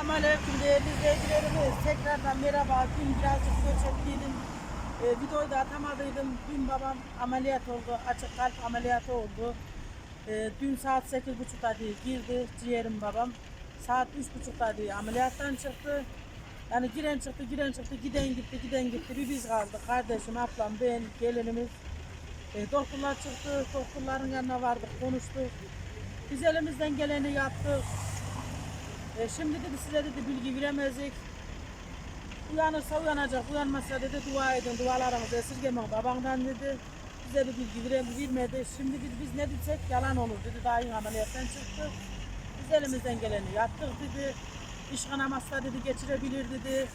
Selamünaleyküm değerli izleyicilerimiz. Tekrardan merhaba. Dün birazcık göç ettiydim. Ee, videoyu da atamadıydım. Dün babam ameliyat oldu. Açık kalp ameliyatı oldu. Ee, dün saat 8.30'da diye girdi ciğerim babam. Saat 3.30'da diye ameliyattan çıktı. Yani giren çıktı, giren çıktı, giden gitti, giden gitti. Bir biz kaldık. Kardeşim, ablam, ben, gelinimiz. E, doktorlar çıktı, doktorların yanına vardık, konuştuk. Biz elimizden geleni yaptık. E, şimdi dedi size dedi bilgi veremezdik. Uyanırsa uyanacak, uyanmazsa dedi dua edin, dualarımızı esirgemeyin babandan dedi. Bize bir bilgi vere- vermedi. Şimdi biz, biz ne desek yalan olur dedi. İyi ameliyattan çıktı. Biz elimizden geleni yaptık dedi. İş kanaması dedi geçirebilir dedi.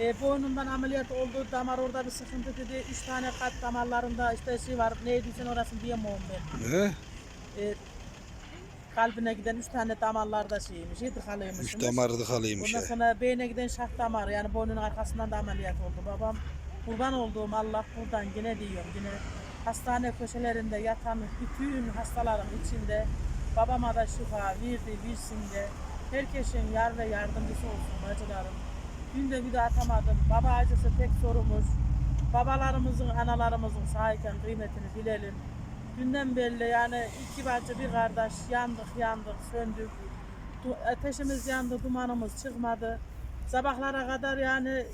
E, boynundan ameliyat oldu, damar orada bir sıkıntı dedi. Üç tane kalp damarlarında işte şey var, neydi sen orasını diyemem ben. Ne? E, kalbine giden üç tane damarlarda şeymiş, tıkalıymış. Üç damarı tıkalıymış Ondan sonra beyne giden şah damarı yani boynun arkasından da ameliyat oldu babam. Kurban olduğum Allah buradan yine diyorum yine hastane köşelerinde yatan bütün hastaların içinde babama da şifa verdi, versin de herkesin yar ve yardımcısı olsun bacılarım. Dün de bir de atamadım. Baba acısı tek sorumuz. Babalarımızın, analarımızın sahiden kıymetini bilelim. Dünden belli yani iki bacı bir kardeş yandık yandık söndük. Du- ateşimiz yandı, dumanımız çıkmadı. Sabahlara kadar yani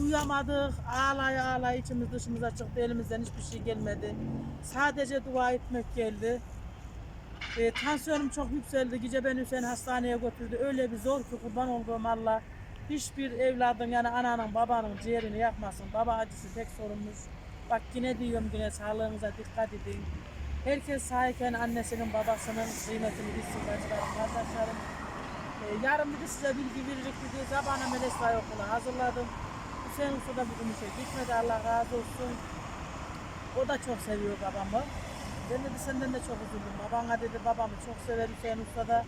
uyuyamadık, ağlaya ağlaya içimiz dışımıza çıktı, elimizden hiçbir şey gelmedi. Sadece dua etmek geldi. E, tansiyonum çok yükseldi, gece beni Hüseyin hastaneye götürdü. Öyle bir zor ki kurban olduğum Allah. Hiçbir evladın yani ananın babanın ciğerini yakmasın. Baba acısı tek sorumuz. Bak yine diyorum yine sağlığınıza dikkat edin. Herkes sahipken annesinin babasının kıymetini bilsin bacılarım. Ee, yarın bir de size bilgi verecek dedi. Zabana Melesay okula hazırladım. Hüseyin Usta da bugün işe gitmedi Allah razı olsun. O da çok seviyor babamı. Ben dedi senden de çok üzüldüm. Babana dedi babamı çok sever Hüseyin Usta da.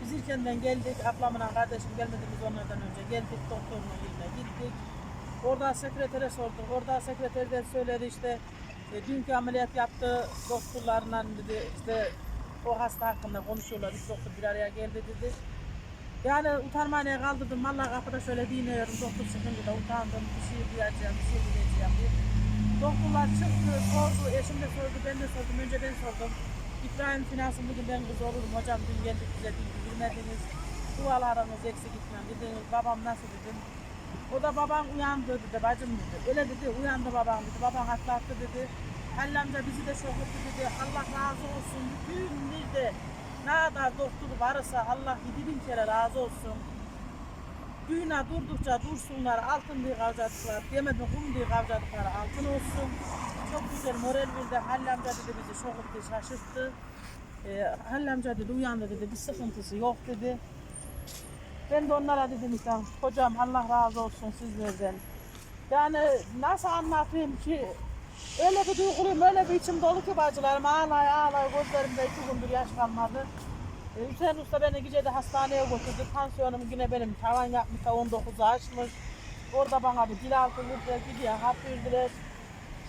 Biz ilkenden geldik. Ablamla kardeşim gelmedi biz onlardan önce. Geldik doktorun yerine gittik. Orada sekretere sorduk. Orada sekreter de söyledi işte e, dünkü ameliyat yaptı doktorlarla dedi işte o hasta hakkında konuşuyorlar. Üç doktor bir araya geldi dedi. Yani utanmaya kaldırdım. Vallahi kapıda şöyle dinliyorum. Doktor çıkınca da utandım. Bir şey diyeceğim, bir şey diyeceğim diye. Doktorlar çıktı, sordu. Eşim de sordu, ben de sordum. Önce ben sordum. İbrahim finansın bugün ben kız olurum. Hocam dün geldik bize bilgi vermediniz. Dualarınız eksik gitmem dediniz. Babam nasıl dedim. O da babam uyandı dedi, bacım dedi. Öyle dedi, uyandı babam dedi. Babam atlattı dedi. Halil amca bizi de etti dedi. Allah razı olsun. Bütün nerede ne kadar doktor varsa Allah yedi bin kere razı olsun. Düğüne durdukça dursunlar, altın diye kavcadıklar, demedim kum diye kavcadıkları altın olsun. Çok güzel moral verdi. Halil amca dedi bizi etti, şaşırttı. Ee, Halil amca dedi uyandı dedi, bir sıkıntısı yok dedi. Ben de onlara dedim işte hocam Allah razı olsun sizlerden. Yani nasıl anlatayım ki öyle bir duyguluyum öyle bir içim dolu ki bacılarım ağlay ağlay gözlerimde iki gündür yaş kalmadı. Ee, Hüseyin Usta beni gece de hastaneye götürdü. Tansiyonum yine benim tavan yapmış da 19'u açmış. Orada bana bir dil altı vurdular, gidiyor hap verdiler.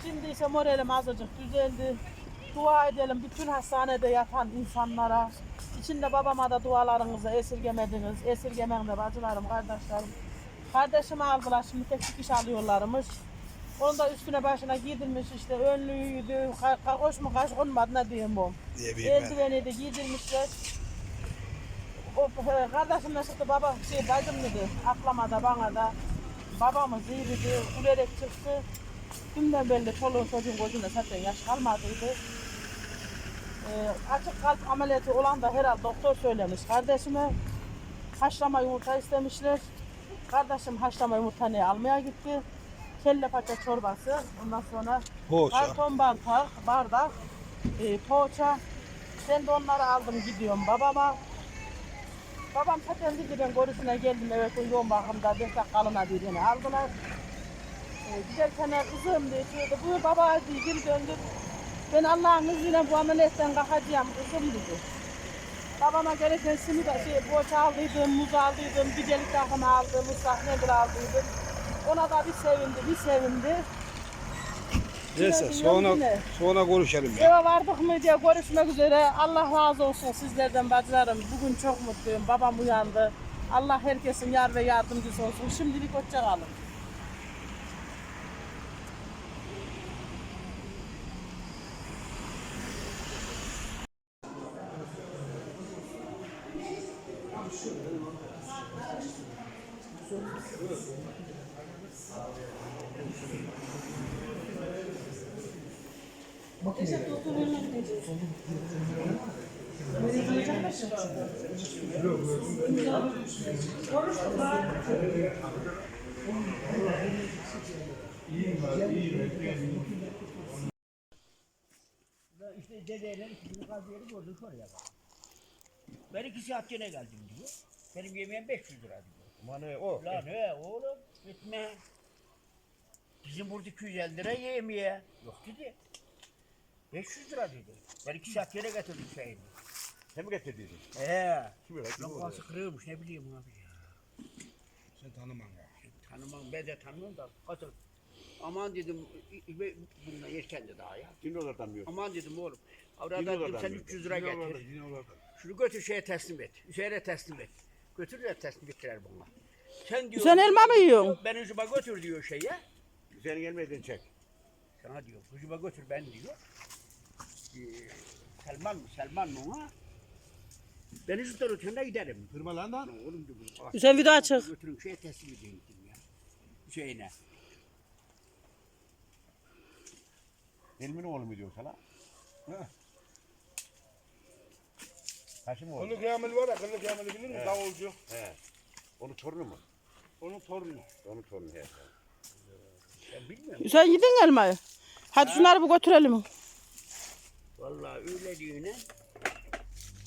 Şimdi ise moralim azıcık düzeldi. Dua edelim bütün hastanede yatan insanlara. İçinde babama da dualarınızı esirgemediniz. Esirgemen de bacılarım, kardeşlerim. Kardeşimi aldılar şimdi tek dikiş alıyorlarmış. Onu da üstüne başına giydirmiş işte önlüğüydü, ka- ka- koş mu kaç konmadı ne diyeyim bu. Eldiveni de giydirmişler. O e, kardeşim de çıktı baba şey bacım dedi ablama da bana da babamız iyi dedi gülerek çıktı. Dünden belli çoluğun çocuğun gözünde zaten yaş kalmadıydı. Ee, açık kalp ameliyatı olan da herhalde doktor söylemiş kardeşime. Haşlama yumurta istemişler. Kardeşim haşlama yumurtanı almaya gitti. Kelle paça çorbası. Ondan sonra Poğaça. karton bardak, bardak, e, poğaça. Ben de onları aldım gidiyorum babama. Babam zaten dedi ben görüşüne geldim evet o yoğun bakımda 5 dakikalığına bir yine aldılar. E, giderken kızım diye söyledi. Buyur baba diye geri döndüm. Ben Allah'ın izniyle bu ameliyattan kalkacağım kızım dedi. Babama gereken simit, şey, poğaça aldıydım, muz aldıydım, gidelik takımı aldım, ıslak nedir aldıydım. Ona da bir sevindi, bir sevindi. Neyse sonra yine. sonra konuşalım ya. Eve vardık mı diye görüşmek üzere. Allah razı olsun sizlerden bacılarım. Bugün çok mutluyum. Babam uyandı. Allah herkesin yar ve yardımcısı olsun. Şimdilik hoşça kalın. İşte dedeyle ikisini kazıyorum gördüm şuraya bak. Ben iki saat gene geldim diyor. Benim yemeğim 500 lira diyor. Aman he, o. Lan he oğlum gitme. Bizim burada 250 lira yemeğe. Yok dedi. 500 lira dedi. Ben iki saat gene getirdim şeyini. Sen mi getirdin? He. Kim öyle? Kafası kırıyormuş ne bileyim abi. Sen tanımam ya. Tanımam ben de tanımam da. Katıl. Aman dedim bununla yerken de daha ya. Kim oradan tanımıyor? Aman dedim oğlum. Avradan dedim sen tanımıyor? 300 lira getir. Şunu götür şeye teslim et. Hüseyin'e teslim et. Götürürler teslim ettiler bana. Sen diyor. Sen elma mı yiyorsun? Ben Hücuma götür diyor şeye. Senin gelmeden çek. Sana diyor. Hücuma götür ben diyor. Ee, Selman mı? Selman mı ona? Ben Hücum'dan ötürüne giderim. Kırma lan lan. Oğlum diyor. bunu- Hüseyin video açık. Götürün şeye teslim edeyim dedim ya. Hüseyin'e. Elmin oğlu mu diyor sana? Ha. Haşim oğlu. Kılık Yamil var ya, Kılık Yamil'i bilir misin? Davulcu. He. Onun torunu mu? Onun torunu. Onun torunu he. Ben bilmiyorum. Sen yedin elmayı. Hadi şunları bir götürelim. Vallahi öyle diyorsun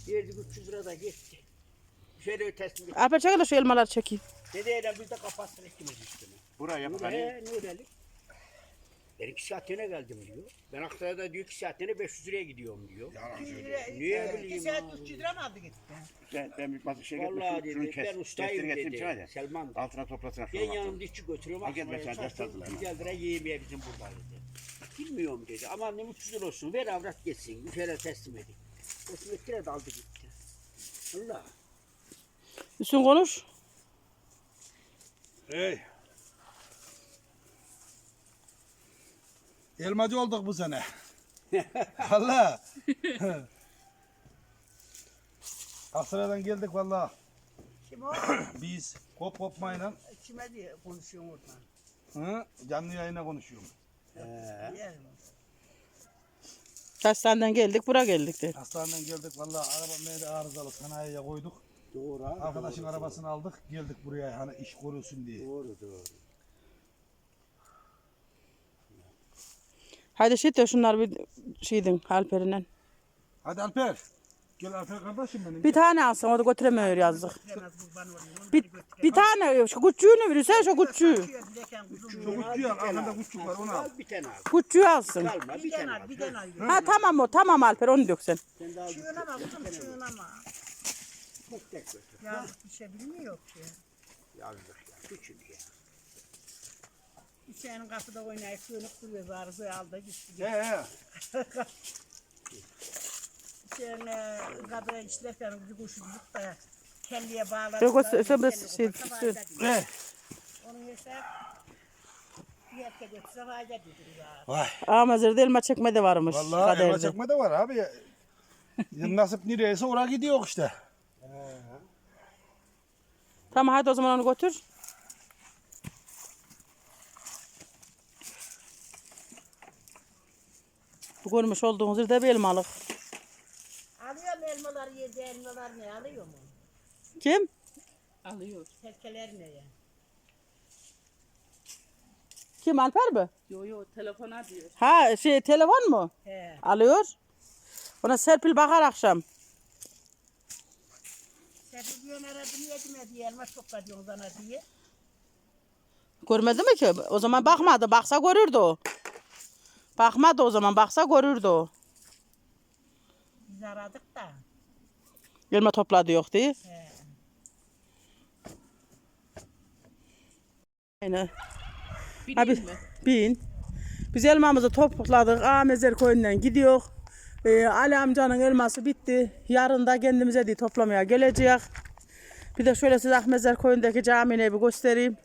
Verdik 300 lira da gitti. Şöyle et. Alper çekil de şu elmaları çekeyim. Dedeyle biz de kapatsın ikimiz üstüne. Buraya yap hani. He, ne ödelik? Ben iki saatine geldim diyor. Ben Aksaray'da diyor iki saatine 500 liraya gidiyorum diyor. Niye bileyim saat abi? 300 lira mı aldı gitti? Sen, ben bir masaya şey Vallahi getir. Şunu dedi, kes. ben ustayım getireyim dedi. de. Selman da. Altına toplasına şunu. Ben yanımda işçi götürüyorum. Hak etme sen, ders aldılar. 150 lira yemeğe bizim burada dedi. Bilmiyorum dedi. Aman ne 300 lira olsun. Ver avrat geçsin. Bir teslim edin. Teslim ettiler de aldı gitti. Allah. Hüsnü konuş. Hey. Elmacı olduk bu sene. Valla. Aksaray'dan geldik valla. Kim o? Biz kop kopmayla Kime diye konuşuyorsun oradan? hı, canlı yayına konuşuyorum. Yerim. Hastaneden geldik, buraya geldik de. Hastaneden geldik valla araba meyde arızalı sanayiye koyduk. Doğru abi. Arkadaşın arabasını aldık geldik buraya hani iş korusun diye. Doğru doğru. Hadi şey de şunlar bir şeydin Alper'inen. Hadi Alper. Gel Alper kardeşim benim. Bir tane alsın, o da götüremiyor. Onu Bir, bir tane, şu küçüğünü verirsen şu küçüğü. Bileken kuzum. Küçüğü al arkada küçük var onu al. Al bir tane al. Küçüğü alsın. Kalma bir tane al. al, bir tane al. Ha tamam o, tamam Alper onu dök sen. Sen de al. Çığınama kuzum çığınama. tek tek götür. Ya bir şey bilmiyor ki. Yazdık ya. Küçük ya. Hüseyin kapıda oynayıp sığınıp duruyor. Arızayı aldı gitti. He he. Hüseyin e, kadına işlerken bir kuşu tutup da kelliye bağladı. Yok, o da sö- kelli şey-. He. Onun hesap erkek götürse ya. Vay. Amazır'da elma çekme de varmış. Vallahi elma kaderde. çekme de var abi. Nasip nereyse oraya gidiyor işte. Tamam hadi o zaman onu götür. Bu görmüş olduğunuz yerde bir elmalık. Alıyor mu elmalar yedi elmalar ne alıyor mu? Kim? Terkeler ne ya? Kim Alper mi? Yo yo telefona diyor. Ha şey telefon mu? He. Alıyor. Ona Serpil bakar akşam. Sen diyorsun aradı niye gitme diye elma topla diyorsun bana diye. Görmedi mi ki? O zaman bakmadı. Baksa görürdü o. Bakmadı o zaman. Baksa görürdü o. Biz aradık da. Elma topladı yok diye. He. Aynen. Abi mi? bin. Biz elmamızı topladık. Amezer köyünden gidiyor. Ee, Ali amcanın elması bitti. Yarın da kendimize diye toplamaya gelecek. Bir de şöyle size Ahmetzer Koyun'daki camini bir göstereyim.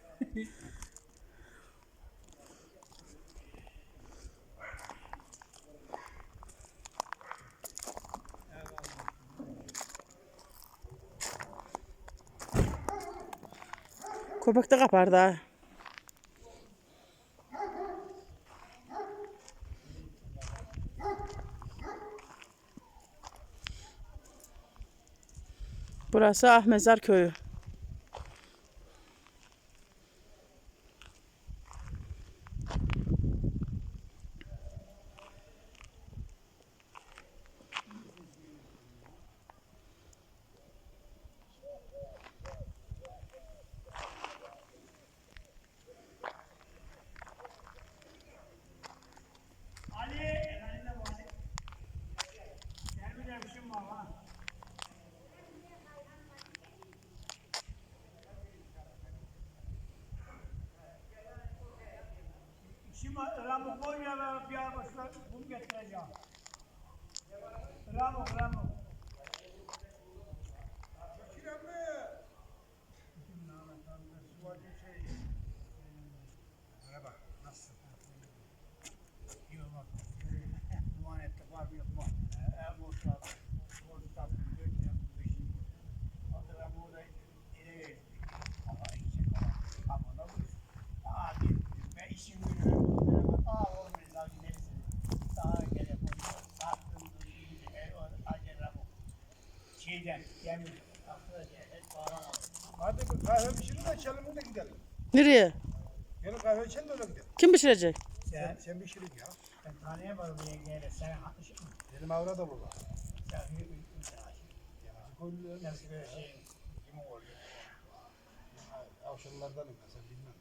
Köpek de kapar da. Burası Ahmezar Köyü. Ramı Konya ve bir arabasına bunu getireceğim. Ramı, Ramı. Duman etti, var mı yok mu? Eğer borçlar, borçlar, dört lira, beş lira. Hatta ben burada ele verdim. Ama işte, ama da bu. Aa, dedim, ben işim görüyorum. Aa, oğlum, ben daha gideriz. Daha gele koyuyor. Sattım, durdum, el var, acele bu. Şeyden, yani, Hadi bir kahve pişirin de içelim öyle gidelim. Nereye? Gelin kahve içelim de öyle gidelim. Kim pişirecek? Sen, sen pişirin ya. Ben tanıyamadım bu yengeyle. Sen haklısın. Benim avra da burada. Bir Nasıl şey? Kim oldu? Avşarlardanım ben sen bilmem.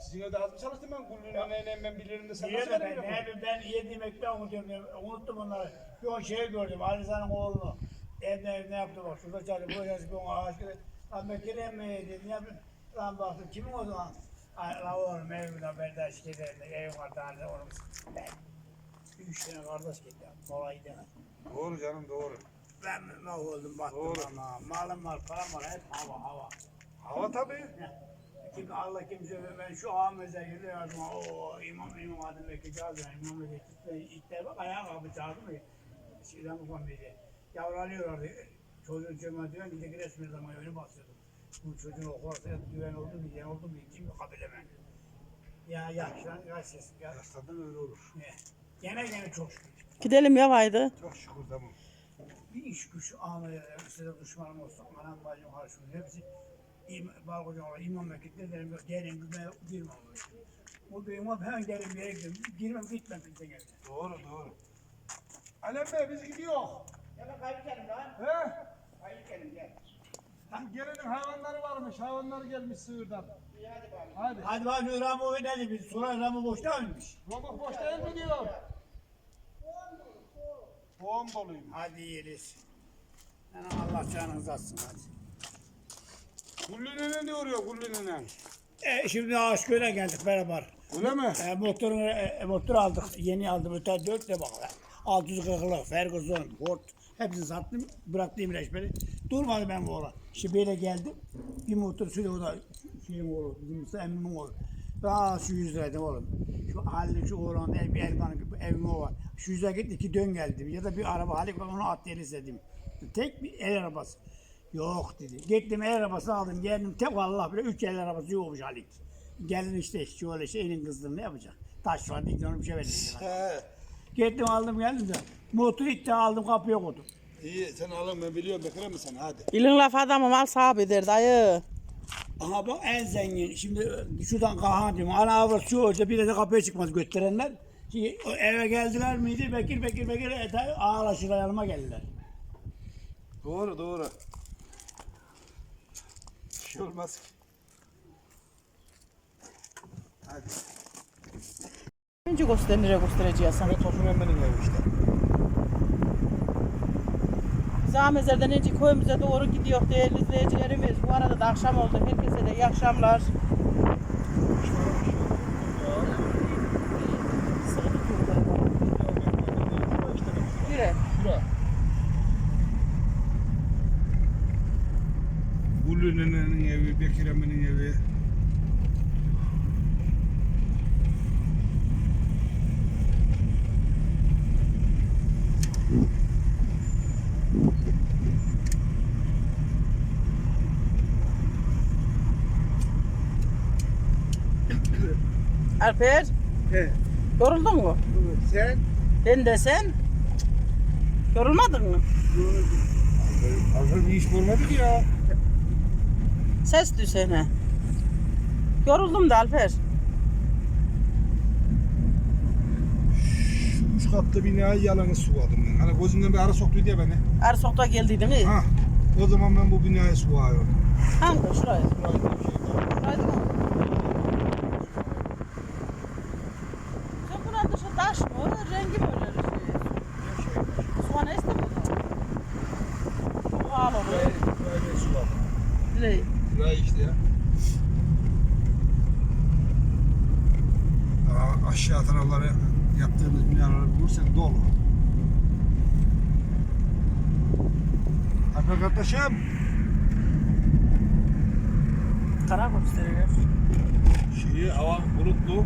Sizin evde az mı çalıştım ben? Kulluyla neyle ben bilirim de sen Niye nasıl ben, ben, ben yediğim ekmeği unutuyorum. Unuttum onları. Bir on şeyi gördüm. Aliza'nın oğlunu. Evde evde yaptı bak. Şurada çalışıyor. Burada çalışıyor. Bir on ağaç gibi. Lan Bekir'e mi yedi? Ne yapayım? Lan baktım. Kimin o zaman? La oğlum evimden berdaş giderdi. Evim var tane oğlum. Ben. Üç tane kardeş gitti. Kolay değil. Doğru canım doğru. Ben mahvoldum baktım Doğru. ama. Malım var, param var. Hep hava hava. Hava tabii. Kim Allah kimse ben şu Ahmet'e yürüyorum. O imam imam adım belki çağırdı. İmam. Ben ilk defa ayağa kalkıp çağırdım. ya. Şeyden konu dedi. Yavranıyorlardı. Çocuğun cömert diyor. Gidek resmi zaman öyle basıyordum. Bu çocuğun okursa düven oldu mu, diyen oldu mu kim kabul edemem. Ya yaşlan, yaşsız. Ya, Yaşladın öyle olur. ne? Gene gene çok şükür. Gidelim ya haydi. Çok şükür tamam. Bir iş güç Ahmet'e size düşmanım olsun. Anam bacım karşımda hepsi İm, Balkocan olarak imam mekikte derim yok gelin güme girmem. O o ben gelin bir yere. Girmem gitmem kimse gelin. Doğru doğru. Alem Bey biz gidiyor. Ben kaybederim lan. He? Kaybederim gel. Bizim gelenin hayvanları varmış. Hayvanlar gelmiş sığırdan. Hadi. Hadi bak şu Ramo ne dedi biz? Sonra Ramo boşta mıymış? Robot boş değil mi diyor? Boğam doluyum. Hadi yeriz. Yani Allah canınızı atsın hadi. Kullünene ne oluyor kullünene? E, şimdi Aşköy'e geldik beraber. Öyle mi? E, motoru, e, motor aldık. Yeni aldım. Öte dört de bak. 640'lık Ferguson, Ford. Hepsini sattım. Bıraktım reçberi. Durmadı ben bu oğlan. Şimdi böyle geldim. Bir motor sürüyor o da şeyim oğlu. Bizim emmimin oğlu. Aa şu 100 liraydı oğlum. Şu halde şu oğlan el, bir elmanın evim o var. Şu yüze git iki dön geldim. Ya da bir araba halik var onu at yeri istedim. Tek bir el arabası. Yok dedi. Gittim el arabasını aldım. Geldim tek Allah bile üç el arabası yokmuş halik. Gelin işte şöyle şey elin kızdığını ne yapacak? Taş var onu bir şey verdim. Gittim aldım geldim de motor itti aldım kapıya koydum. İyi sen alın ben biliyorum bekle mi sen hadi. İlin laf adamı mal sahibi der dayı. Aha bak en zengin. Şimdi e, şuradan kahan diyorum. Ana avrat şu olsa bir de kapıya çıkmaz gösterenler. Şimdi eve geldiler miydi? Bekir Bekir Bekir ete ağlaşır yanıma geldiler. Doğru doğru. Bir şey olmaz ki. Hadi. Önce göster nereye göstereceğiz sana. Ve Tosun Emre'nin evi işte. Biz Ahmezer'den önce köyümüze doğru gidiyor değerli izleyicilerimiz. Bu arada da akşam oldu. Herkese de iyi akşamlar. Yürü. Bekir Emin'in evi. Alper. He. Yoruldun mu? Sen? Ben de sen. Yorulmadın mı? Hazır bir iş bulmadık ya. Ses düşene. Yoruldum da Alper. Üç katlı binayı yalanı suvadım ben. Hani gözümden bir ara soktuydu ya beni. Ersok'ta geldiydin iyi. Ha. O zaman ben bu binayı suvayıyorum. Hangi? Şurayı. Şurayı mı? Sen buranın dışı taş mı? Rengi mi öyle şey? Soğan esti mi? Çok ağır oluyor. Böyle suvadım. Ne? Burayı işte ya. Daha aşağı tarafları yaptığımız binaları bulursan dolu. Alper kardeşim. Kara gösteriyor. Şeyi hava bulutlu.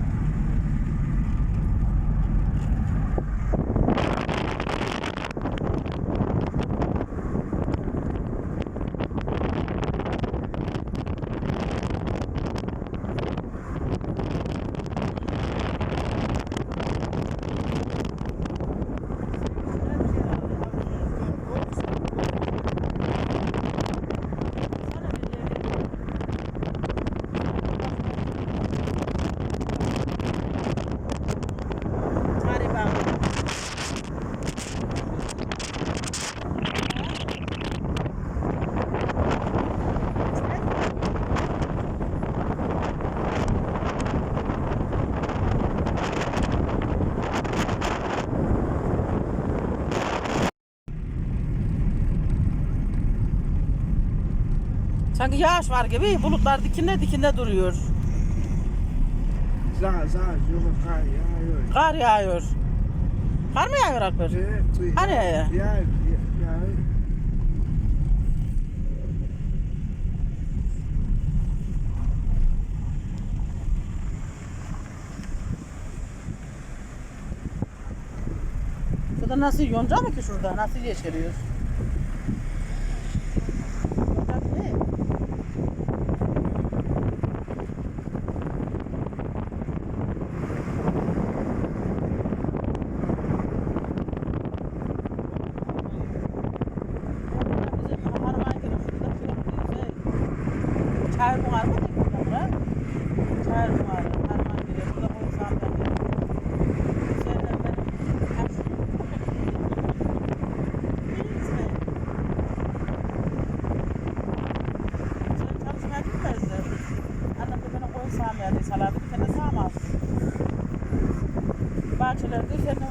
Sanki yağış var gibi bulutlar dikinde dikinde duruyor. Sağ sağ yok kar yağıyor. Kar yağıyor. Kar mı yağıyor Alper? Hani ya? Ya ya Şurada nasıl yonca mı ki şurada? Nasıl yeşeriyor? Yonca ne? Bizim harman gibi şurada şurada şey. Çayır buğar mı diyor bunlara? Çayır buğar, harman gibi. Burada koysam ben de. Üzerinden benim hem şu- Biliriz mi? Sen çalışmaya gitmezdin. Annem de beni koyun sağmaya diye salardı. Bir tane sağmaz. Bahçelerde üzerine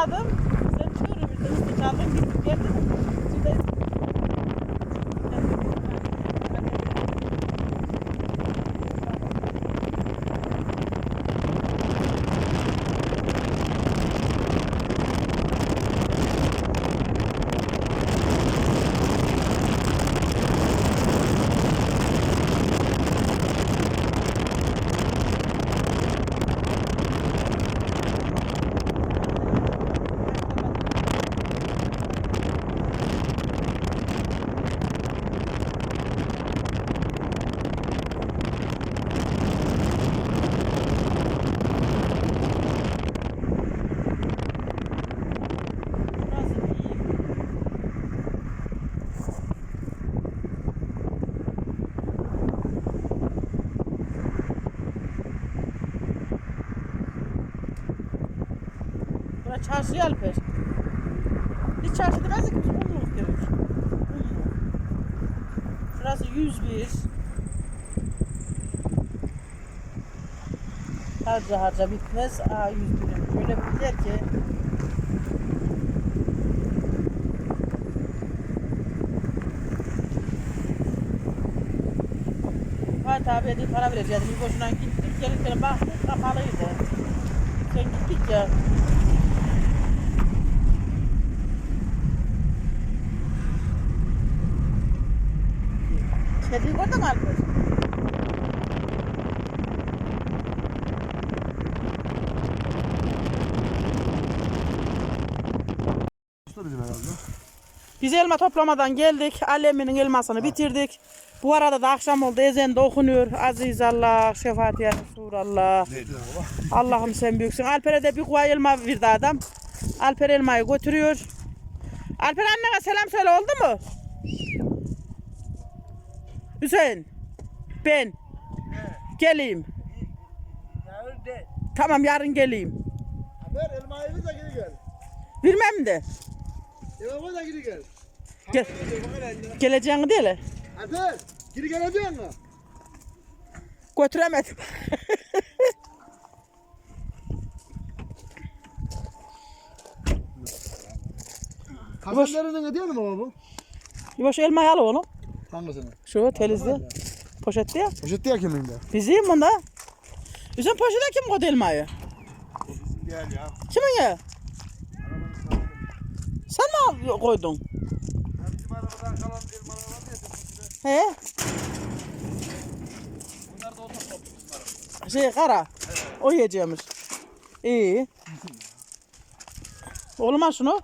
Sağdım. Sen çığırmıştın. Üstü çaldın. Gittik geldin. Sütü Burası iyi. Bura çarşı Alper. Hiç çarşı demez ki bizim kumluluk gelir. Kumluluk. Şurası 101. Harca harca bitmez. Aa 101'im. Şöyle biter ki. Fatih abiye değil para vereceğim. Bir boşuna gittik. Gelirken baktık kapalıydı. Sen gittik ya. Gördün mü Alper? Biz elma toplamadan geldik. Aleminin elmasını bitirdik. Bu arada da akşam oldu. Ezan da okunuyor. Aziz Allah, şefaat ya Resulallah. Allah'ım sen büyüksün. Alper'e de bir kuva elma verdi adam. Alper elmayı götürüyor. Alper annene selam söyle oldu mu? Hüseyin. Ben. Geleyim. Tamam yarın geleyim. Ver elmayı ver de geri gel. Vermem de. Elmayı da geri gel. Gel. Geleceğini değil. Alper geri geleceksin mi? Götüremedim. Hasanların ne diyor mu bu? Yavaş elmayı al oğlum. Hangisini? Şu telizde. Poşette ya. Poşet diye kimliğinde. Bizim bunda. Bizim poşete kim koydu elmayı? Gel ya. Kimin ya? Sen mi koydun? Bizim arabadan kalan elmalar var ya. He? Şey kara. O yiyeceğimiz. İyi. Oğlum al şunu.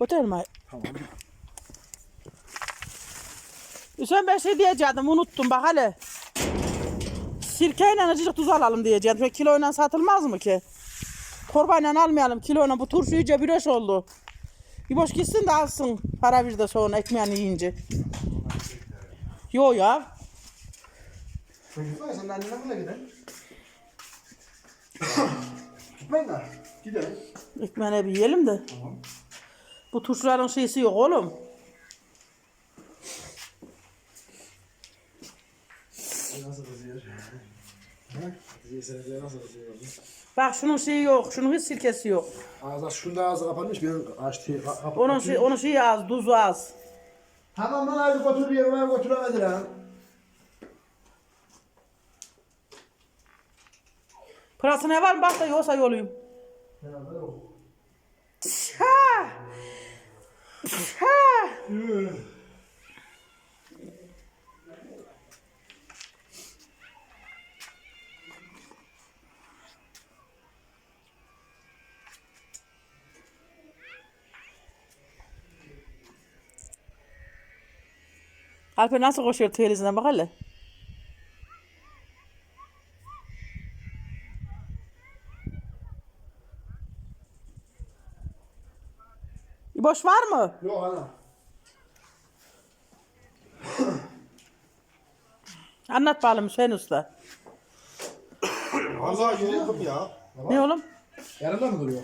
Götür elmayı. Tamam. Hüseyin ben şey diyecektim unuttum bak hele. Sirkeyle azıcık tuz alalım diyeceğim. Şöyle kiloyla satılmaz mı ki? Torbayla almayalım kiloyla. Bu turşu iyice bir hoş oldu. Bir boş gitsin de alsın. Para bir de sonra ekmeğini yiyince. Yo ya. Çocuklar sen annene bile gidelim. Gitmeyin de. Gidelim. Ekmeğine bir yiyelim de. Bu turşuların şeysi yok oğlum. Nasıl kızıyor? Ha? Hatice senede nasıl kızıyor? Bak şunun şeyi yok. Şunun hiç sirkesi yok. Ağzı şunda ağzı kapanmış benim açtı. Onun şey, onun şeyi az, tuzu az. Tamam lan hadi götür bir yere götüremedi lan. Pırası ne var mı? Bak da yoksa yoluyum. Herhalde yok. Ha! Ha! Alper nasıl koşuyor teyzesinden bak hele. Boş var mı? Yok ana. Anlat bakalım Hüseyin Usta. Vallahi yoruldum ya. Ne oğlum? Yarında mı duruyor?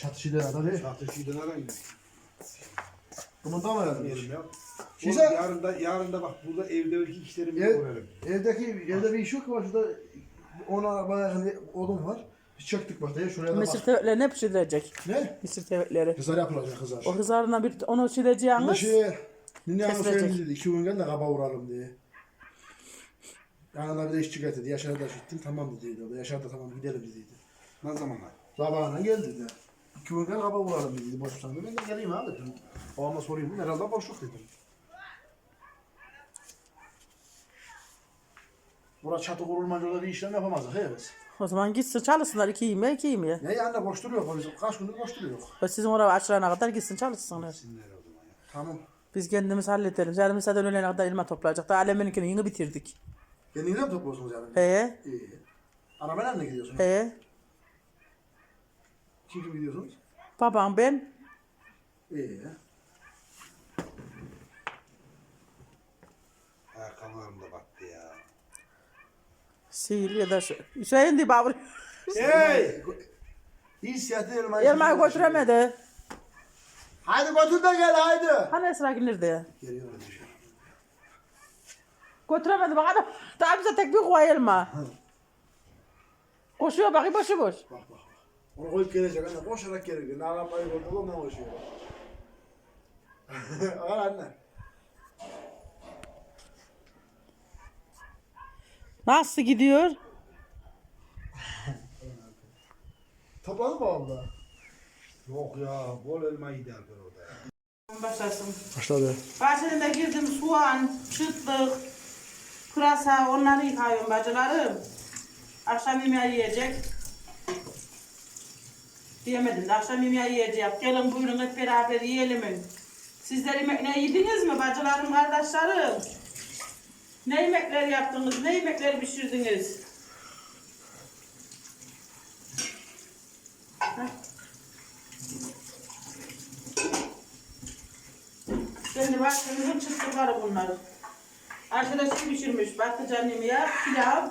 Çatışıyla da değil. Nereden gidiyor? Bunu da mı yardım? Yerim ya. Şimdi- Oğlum yarın da, yarın da bak burada evde iki kişilerimizi Ev, görelim. evdeki evde bir iş yok ama şurada 10 arabaya yakın odun var. Biz çektik bak diye şuraya da Mısır bak. tevetleri ne pişirilecek? Ne? Mısır tevetleri. Kızar yapılacak kızar. O kızarına bir onu çileceğiniz. şey, Nine Hanım Kesilecek. söyledi dedi, iki gün gel de kaba vuralım diye. Yanına bir de işçi getirdi. Yaşar'a da gittim tamam dedi. O da Yaşar da tamam gidelim dediydi. Ne zamanlar? Sabahına geldi dedi. İki gün gel kaba vuralım dedi. Boş sandı. Ben de geleyim abi dedim. Babama sorayım. Herhalde boşluk dedim. Burası çatı kurulmayınca orada bir işlem yapamazdık he biz. O zaman gitsin çalışsınlar iki yeme iki yeme. Ne yani boş duruyor bizim. Kaç gündür boş duruyor. O sizin oraya açılana kadar gitsin çalışsınlar. Tamam. Biz kendimiz halledelim. Yarın zaten öğlene kadar elma toplayacak. Daha alemininkini yeni bitirdik. Kendinize mi topluyorsunuz yani? He İyi. Arabayla mı gidiyorsunuz? he. Kim kim gidiyorsunuz? Babam ben. İyi. Ayakkabılarım da battı ya. Sihir ya da şu. Hüseyin diye bağırıyor. Hey! İnisiyatif elmayı. Elmayı götüremedi. Hadi götür de gel haydi. Hani Esra gelirdi. Geliyor öyle şey. Götüremedi bak adam. Daha bize tek bir kuva elma. Koşuyor bak boşu boş. Bak bak bak. Onu koyup gelecek anne. Koşarak gelir. Ne arabayı koydu ondan koşuyor. Al anne. Nasıl gidiyor? Topladın mı abla? Yok ya bol elma Alper orada. Başlasın. Başladı. Bahçede de girdim soğan, çıtlık, pırasa onları yıkıyorum bacılarım. Akşam yemeği yiyecek. Diyemedim de akşam yemeği yiyecek. Gelin buyurun hep beraber yiyelim. Sizler yemek ne yediniz mi bacılarım, kardeşlerim? Ne yemekler yaptınız, ne yemekler pişirdiniz? Şimdi bahçemizin çıtlıkları bunlar. Arkadaş su pişirmiş, patlıcan yemeği, pilav.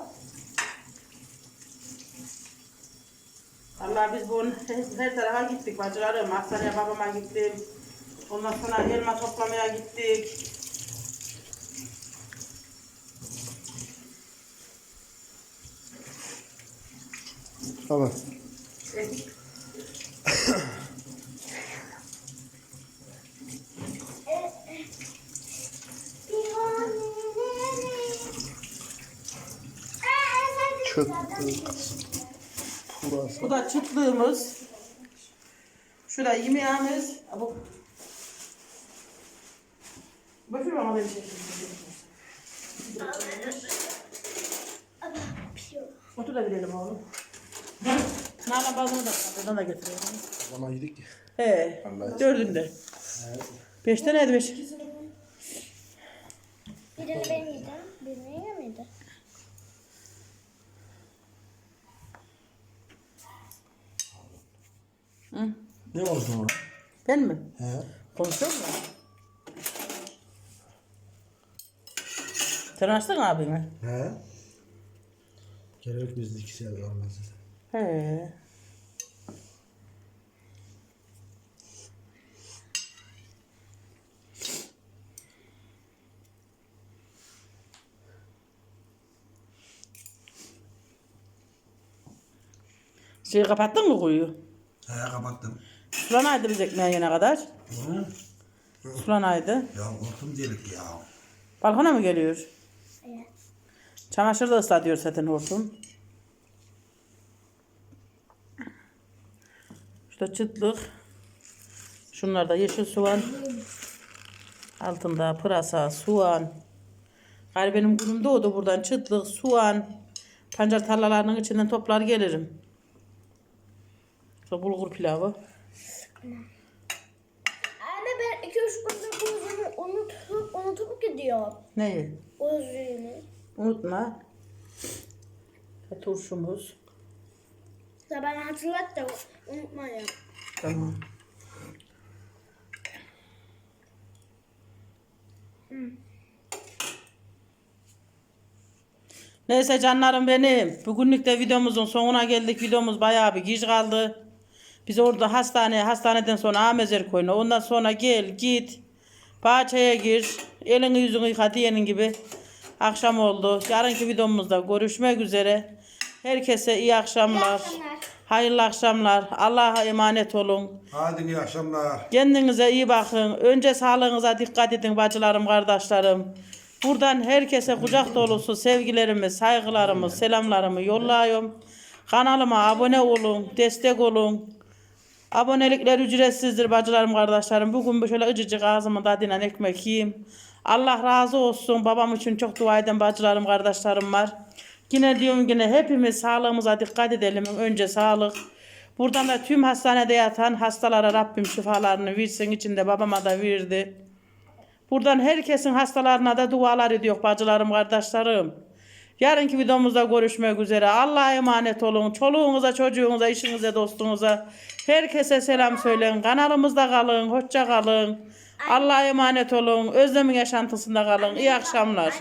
Allah biz bunu her tarafa gittik bacılarım. Hastaneye babama gittim. Ondan sonra elma toplamaya gittik. Tamam. Burası. Bu da çıtlığımız. Şu da yemeğimiz. Bu. Bakıyorum ama ben çekeyim. Otur da bilelim oğlum. Nalan bazını da buradan da getiriyorum. Zaman yedik. He, dördünde. Beşte neydi beş? Birini ben yedim, birini yemedi. Ne oldu ona? Ben mi? He. Konuşuyor mu? Sen açtın abimi. He. Gerek bizde iki sefer olmaz. He. Şeyi kapattın mı kuyu? He kapattım. Sulanaydı biz ekmeğe yene kadar. Sulanaydı. Ya korktum delik ya. Balkona mı geliyor? Evet. Çamaşır da ıslatıyor zaten hortum. Şurada çıtlık. Şunlar da yeşil soğan. Altında pırasa, soğan. Gayrı benim günüm doğdu buradan çıtlık, soğan. Pancar tarlalarının içinden toplar gelirim. Şurada bulgur pilavı. Anne ben iki üç gündür kuzunu unutup, unutup gidiyor. Neyi? Kuzunu. Unutma. Ve turşumuz. Ya bana hatırlat da unutmayayım. Tamam. Neyse canlarım benim. Bugünlük de videomuzun sonuna geldik. Videomuz bayağı bir geç kaldı. Biz orada hastaneye, hastaneden sonra Amezer koyuna. Ondan sonra gel, git. Bahçeye gir. Elini yüzünü yıka diyenin gibi. Akşam oldu. Yarınki videomuzda görüşmek üzere. Herkese iyi akşamlar. Hayırlı akşamlar. Allah'a emanet olun. Hadi iyi akşamlar. Kendinize iyi bakın. Önce sağlığınıza dikkat edin bacılarım, kardeşlerim. Buradan herkese kucak dolusu sevgilerimi, saygılarımı, selamlarımı yolluyorum. Kanalıma abone olun, destek olun. Abonelikler ücretsizdir bacılarım, kardeşlerim. Bugün şöyle ıcıcık ağzıma tadıyla ekmek yiyeyim. Allah razı olsun. Babam için çok dua eden bacılarım, kardeşlerim var. Yine diyorum yine hepimiz sağlığımıza dikkat edelim. Önce sağlık. Buradan da tüm hastanede yatan hastalara Rabbim şifalarını versin. içinde babama da verdi. Buradan herkesin hastalarına da dualar ediyor bacılarım, kardeşlerim. Yarınki videomuzda görüşmek üzere. Allah'a emanet olun. Çoluğunuza, çocuğunuza, işinize, dostunuza. Herkese selam söyleyin. Kanalımızda kalın. Hoşça kalın. Allah'a emanet olun. Özlemin yaşantısında kalın. İyi akşamlar.